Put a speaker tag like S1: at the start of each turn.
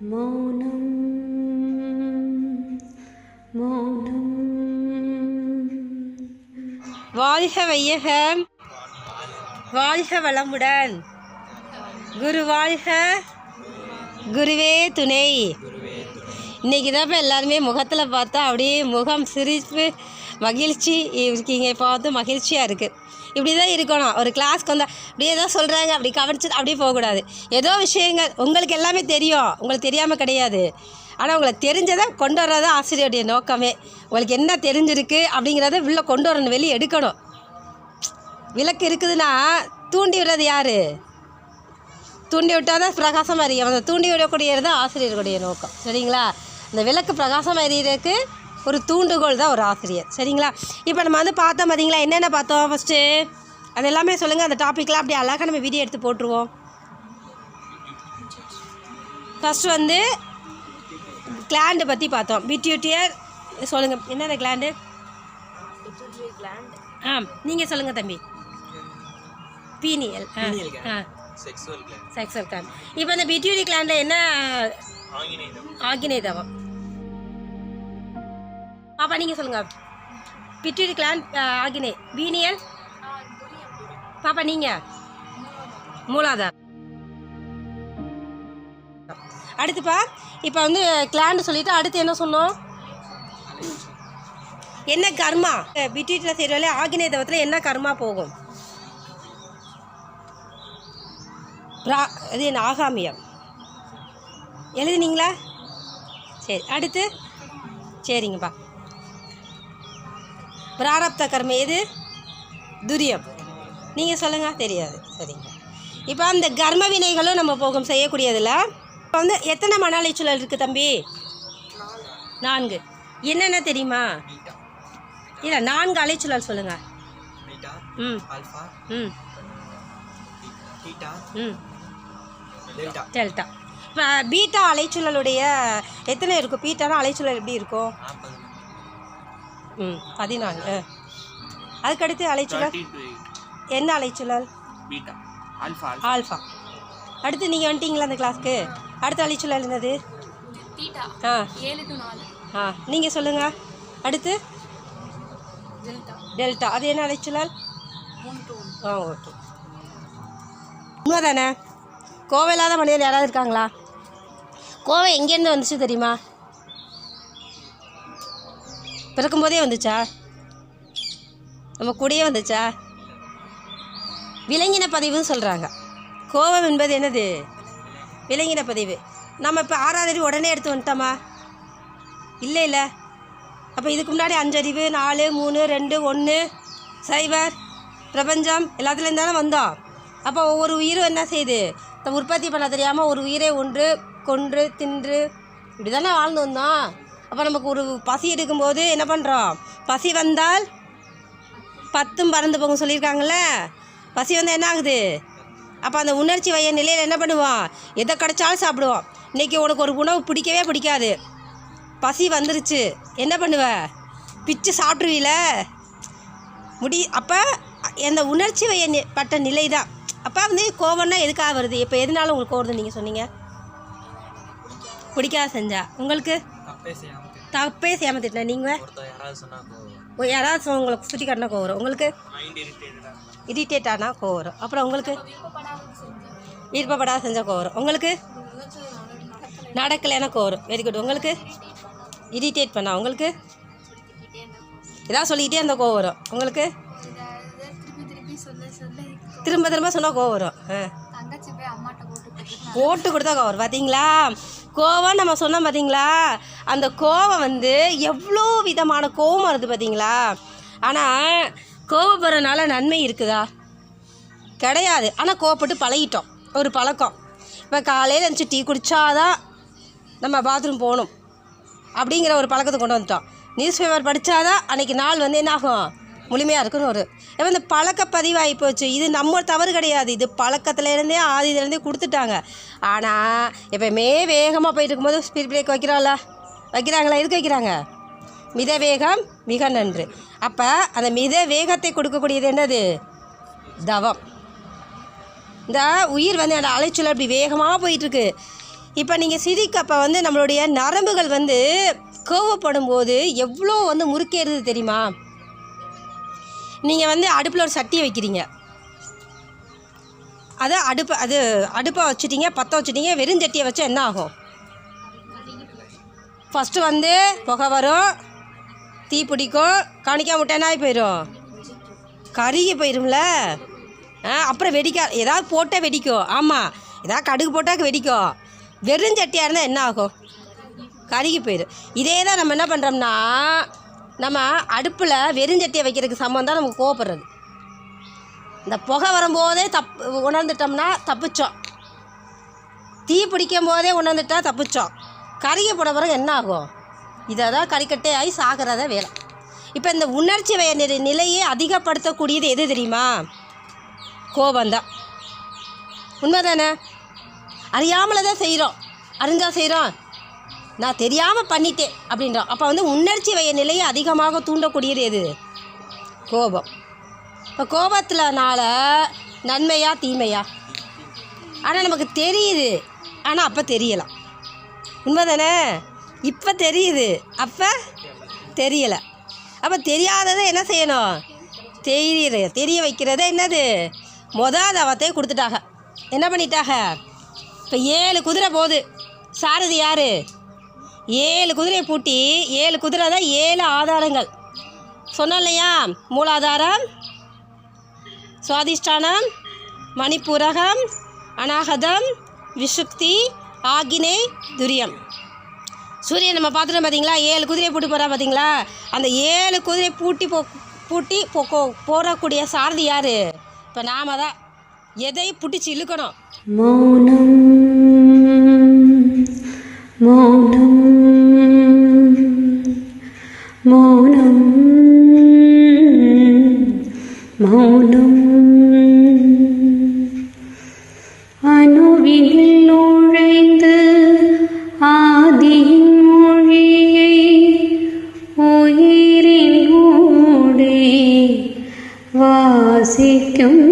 S1: மௌனம் மௌனம்.
S2: வாழ்க வையகம் வாழ்க வளமுடன். குரு வாழ்க குருவே துணை. இன்றைக்கி தான் இப்போ எல்லாருமே முகத்தில் பார்த்தா அப்படியே முகம் சிரிப்பு மகிழ்ச்சி இருக்கீங்க பார்த்து மகிழ்ச்சியாக இருக்குது இப்படி தான் இருக்கணும். ஒரு கிளாஸ்க்கு வந்தால் அப்படியே ஏதோ சொல்கிறாங்க அப்படி கவனிச்சு அப்படியே போகக்கூடாது. ஏதோ விஷயங்கள் உங்களுக்கு எல்லாமே தெரியும். உங்களுக்கு தெரியாமல் கிடையாது. ஆனால் உங்களை தெரிஞ்சதை கொண்டு வர்றது ஆசிரியருடைய நோக்கமே. உங்களுக்கு என்ன தெரிஞ்சிருக்கு அப்படிங்கிறத உள்ளே கொண்டு வரணும் வெளியே எடுக்கணும். விளக்கு இருக்குதுன்னா தூண்டி விடுறது யார்? தூண்டி விட்டால் தான் பிரகாசமாக எரியும் அந்த தூண்டி விடக்கூடியது தான் ஆசிரியர்களுடைய நோக்கம். சரிங்களா? இந்த விளக்கு பிரகாசமாக எரியறதுக்கு ஒரு தூண்டுகோல் தான் ஒரு ஆசிரியர். சரிங்களா? இப்போ நம்ம வந்து பார்த்தோம் பார்த்தீங்களா என்னென்ன பார்த்தோம் ஃபஸ்ட்டு அது எல்லாமே சொல்லுங்கள் அந்த டாப்பிக்லாம் அப்படியே அழகாக நம்ம வீடியோ எடுத்து போட்டுருவோம். ஃபஸ்ட்டு வந்து கிளாண்டு பற்றி பார்த்தோம். பிட்யூட்டியர் சொல்லுங்கள் என்னென்ன கிளாண்டு ஆ நீங்கள் சொல்லுங்கள் தம்பி. பீனியல் ஆ
S3: செக்ஸுவல் கிளாண்ட்
S2: இப்போ இந்த பிட்யூரி கிளாண்டில் என்ன ஆகினை தவம் பாப்பா நீங்கள் சொல்லுங்கள் பிட்யூரி கிளான் ஆகினே. வீனியல் பாப்பா நீங்கள் மூலாதார். அடுத்துப்பா இப்போ வந்து கிளான்னு சொல்லிவிட்டு அடுத்து என்ன சொன்னோம்? என்ன கர்மா? பிட்யூட்டியில் செய்கிறவங்களே ஆகினே தவத்தில் என்ன கர்மா போகும்? பிரா இது என்ன ஆகாமியம். எழுதுனீங்களா? சரி அடுத்து? சரிங்கப்பா. பிராரப்த கர்ம எது? துரியம். நீங்கள் சொல்லுங்கள் தெரியாது. சரிங்க. இப்போ அந்த கர்ம வினைகளும் நம்ம போகும் செய்யக்கூடியதில். இப்போ வந்து எத்தனை மன அலைச்சூழல் இருக்குது தம்பி? நான்கு. என்னென்ன தெரியுமா? இல்லை நான்கு அலைச்சூழல் சொல்லுங்கள் ம். ம். ம்.
S3: டெல்டா.
S2: இப்போ பீட்டா அலைச்சூழலுடைய எத்தனை இருக்கும்? பீட்டானா அலைச்சூழல் எப்படி இருக்கும்? ம் பதினான்கு அதுக்கடுத்து அலைச்சூழல் என்ன அலைச்சூழல்
S3: பீட்டா ஆல்ஃபா
S2: ஆல்ஃபா. அடுத்து நீங்கள் வந்துட்டீங்களா அந்த கிளாஸ்க்கு அடுத்த அலைச்சூழல் என்னது? ஆ.
S4: ஏழு டு நாலு.
S2: ஆ நீங்கள் சொல்லுங்கள் அடுத்து?
S4: டெல்டா.
S2: டெல்டா. அது என்ன அலைச்சூழல் ஆ ஓகே. உண்மைதானே? கோவை இல்லாத மனிதர் யாராவது இருக்காங்களா? கோவை எங்கேருந்து வந்துச்சு தெரியுமா? பிறக்கும்போதே வந்துச்சா? நம்ம கூடயே வந்துச்சா? விலங்கின பதிவுன்னு சொல்கிறாங்க கோபம் என்பது என்னது? விலங்கின பதிவு. நம்ம இப்போ ஆறாவது உடனே எடுத்து வந்துட்டோமா? இல்லை இல்லை. அப்போ இதுக்கு முன்னாடி அஞ்சறிவு நாலு மூணு ரெண்டு ஒன்று சைபர் பிரபஞ்சம் எல்லாத்துலேருந்து தானே வந்தோம். அப்போ ஒவ்வொரு உயிரும் என்ன செய்யுது? இந்த உற்பத்தி பண்ண தெரியாமல் ஒரு உயிரை ஒன்று கொன்று தின்று இப்படி தானே வாழ்ந்து வந்தோம். அப்போ நமக்கு ஒரு பசி எடுக்கும்போது என்ன பண்ணுறோம் பசி வந்தால் பத்தும் பறந்து போங்க சொல்லியிருக்காங்கல்ல? பசி வந்தால் என்ன ஆகுது? அப்போ அந்த உணர்ச்சி வய நிலையில் என்ன பண்ணுவோம்? எதை கிடைச்சாலும் சாப்பிடுவோம். இன்றைக்கி உனக்கு ஒரு உணவு பிடிக்கவே பிடிக்காது. பசி வந்துருச்சு. என்ன பண்ணுவ? பிச்சு சாப்பிட்ருவீல முடி அப்போ அந்த உணர்ச்சி வய நி- பட்ட நிலை தான் அப்போ வந்து கோவம்னா எதுக்காக வருது? இப்போ எதனால உங்களுக்கு கோவம் நீங்கள் சொன்னீங்க? பிடிக்காத செஞ்சா. உங்களுக்கு?
S3: தப்பே செய்யாமல்
S2: திட்டின நீங்கள்
S3: ஒருத்தர் யாராவது சொன்னால்
S2: யாராவது சொ- உங்களுக்கு சுற்றி காட்டினா கோவம் வரும். உங்களுக்கு இரிட்டேட் ஆனால் கோவம் வரும். அப்புறம் உங்களுக்கு? விருப்பப்படாத செஞ்சால் கோவம் வரும். உங்களுக்கு? நடக்கலைன்னா கோவம் வரும். வெரி குட் உங்களுக்கு? இரிட்டேட் பண்ணா உங்களுக்கு? ஏதாவது சொல்லிக்கிட்டே இருந்தால் கோவம் வரும். உங்களுக்கு? திரும்ப திரும்ப சொன்னால் கோவம் வரும். ஆ.
S4: தங்கச்சி போய் அம்மாட்ட போட்டு கொடுத்துட்டு
S2: போட்டு கொடுத்தா கோவம் வரும். பார்த்தீங்களா கோவம் நம்ம சொன்னோம் பார்த்தீங்களா அந்த கோவம் வந்து எவ்வளோ விதமான கோவம் வருது பார்த்தீங்களா ஆனால் கோவப்படுறதுனால நன்மை இருக்குதா? கிடையாது. ஆனால் கோவப்பட்டு பழகிட்டோம். ஒரு பழக்கம். இப்போ காலையில் இருந்துச்சு டீ குடித்தாதான் நம்ம பாத்ரூம் போகணும். அப்படிங்கிற ஒரு பழக்கத்தை கொண்டு வந்துட்டோம். நியூஸ் பேப்பர் படித்தாதான் அன்றைக்கி நாள் வந்து என்ன ஆகும் முழுமையாக இருக்குன்னு ஒரு இந்த பழக்க பதிவாகி போச்சு. இது நம்ம தவறு கிடையாது. இது பழக்கத்துலேருந்தே ஆதியிலேருந்தே கொடுத்துட்டாங்க. ஆனால் எப்பயுமே வேகமாக போயிட்டு இருக்கும்போது ஸ்பீட் பிரேக் வைக்கிறாங்களா வைக்கிறாங்களா? எதுக்கு வைக்கிறாங்க? மித வேகம் மிக நன்று. அப்போ அந்த மித வேகத்தை கொடுக்கக்கூடியது என்னது? தவம். இந்த உயிர் வந்து அந்த அலைச்சல் அப்படி வேகமாக போயிட்டுருக்கு. இப்போ நீங்கள் சிரிக்கப்போ வந்து நம்மளுடைய நரம்புகள் வந்து கோவப்படும் போது எவ்வளோ வந்து முறுக்கேறுது தெரியுமா? நீங்கள் வந்து அடுப்பில் ஒரு சட்டியை வைக்கிறீங்க. அதை அடுப்பு அது அடுப்பை வச்சுட்டீங்க பற்ற வச்சுட்டீங்க வெறும் சட்டியை வச்சா என்ன ஆகும்? ஃபஸ்ட்டு வந்து புகை வரும் தீ பிடிக்கும் காணிக்காம விட்டா என்ன ஆகி போயிடும் கருகி போயிடும்ல ஆ அப்புறம் வெடிக்க ஏதாவது போட்டால் வெடிக்கும். ஆமாம் ஏதாவது கடுகு போட்டால் வெடிக்கும். வெறும் சட்டியாக இருந்தால் என்ன ஆகும்? கருகி போயிடும் இதே தான் நம்ம என்ன பண்ணுறோம்னா நம்ம அடுப்பில் வெறும் சட்டியை வைக்கிறதுக்கு சம்மந்தம் தான் நமக்கு கோவப்படுறது. இந்த புகை வரும்போதே தப் உணர்ந்துட்டோம்னா தப்பிச்சோம். தீ பிடிக்கும் போதே உணர்ந்துட்டா தப்பிச்சோம். கருகி போட பிறகு என்ன ஆகும்? இதை தான் கறிக்கட்டை ஆகி சாகிறத வேலை. இப்போ இந்த உணர்ச்சி வய நிலை நிலையை அதிகப்படுத்தக்கூடியது எது தெரியுமா? கோபந்தான் உண்மைதானே? அறியாமல் தான் செய்கிறோம் அறிஞ்சால் செய்கிறோம் நான் தெரியாமல் பண்ணிட்டேன் அப்படின்றோம் அப்போ வந்து உணர்ச்சி வய நிலையை அதிகமாக தூண்டக்கூடியது எது? கோபம். இப்போ கோபத்திலனால நன்மையா தீமையா? ஆனால் நமக்கு தெரியுது. ஆனால் அப்போ தெரியலாம். உண்மைதானே? இப்போ தெரியுது. அப்போ தெரியலை. அப்போ தெரியாததை என்ன செய்யணும்? தெரிய தெரிய வைக்கிறது என்னது? மொதல் தவத்தை கொடுத்துட்டாங்க. என்ன பண்ணிட்டாங்க? இப்போ ஏழு குதிரை போகுது. சாரதி யார்? ஏழு குதிரையை பூட்டி ஏழு குதிரை தான் ஏழு ஆதாரங்கள். சொன்னோம் இல்லையா? மூலாதாரம் சுவாதிஷ்டானம் மணிப்பூரகம் அநாகதம் விசுக்தி ஆகினை துரியம். சூரியன் நம்ம பார்த்துட்டோம் பார்த்தீங்களா ஏழு குதிரையை பூட்டி போகிறா பார்த்தீங்களா அந்த ஏழு குதிரை பூட்டி போ பூட்டி போ போகக்கூடிய சாரதி யார்? இப்போ நாம தான் எதை பிடிச்சி இழுக்கணும்?
S1: மௌனம் மௌனம். மௌனம் அணுவில் நுழைந்து ஆதியின் மொழியை உயிரின் ஊடே வாசிக்கும்